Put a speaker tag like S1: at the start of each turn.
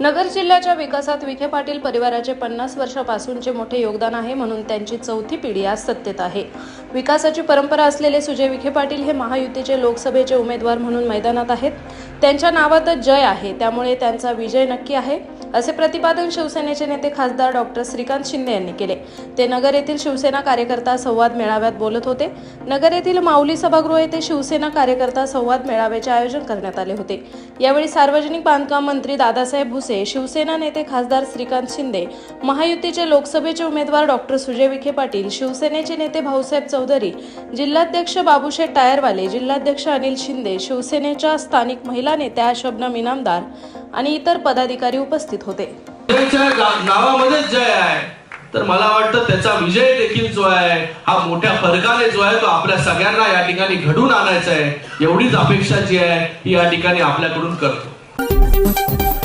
S1: नगर जिल्ह्याच्या विकासात विखे पाटील परिवाराचे पन्नास वर्षापासूनचे मोठे योगदान आहे म्हणून त्यांची चौथी पिढी आज सत्तेत आहे. विकासाची परंपरा असलेले सुजय विखे पाटील हे महायुतीचे लोकसभेचे उमेदवार म्हणून मैदानात आहेत. त्यांच्या नावातच जय आहे त्यामुळे त्यांचा विजय नक्की आहे. असे प्रतिपादन शिवसेनेचे नेते खासदार डॉक्टर श्रीकांत शिंदे यांनी केले. ते नगर येथील शिवसेना कार्यकर्ता संवाद मेळाव्यात बोलत होते. नगर येथील माऊली सभागृह येथे शिवसेना कार्यकर्ता संवाद मेळाव्याचे आयोजन करण्यात आले होते. यावेळी सार्वजनिक बांधकाम मंत्री दादासाहेब भुसे शिवसेना नेते खासदार श्रीकांत शिंदे महायुतीचे लोकसभेचे उमेदवार डॉक्टर सुजय विखे पाटील शिवसेनेचे नेते भाऊसाहेब चौधरी जिल्हाध्यक्ष बाबूशेठ टायरवाले जिल्हाध्यक्ष अनिल शिंदे शिवसेनेच्या स्थानिक महिला नेत्या शबनम इनामदार आणि इतर पदाधिकारी उपस्थित होते.
S2: नावामध्येच जय आहे. तर मला वाटतं त्याचा विजय देखील जो आहे हा मोठ्या फरकाने जो आहे तो आपल्या सगळ्यांना या ठिकाणी घडून आणायचा आहे. एवढीच अपेक्षा जी आहे ही या ठिकाणी आपल्याकडून करतो.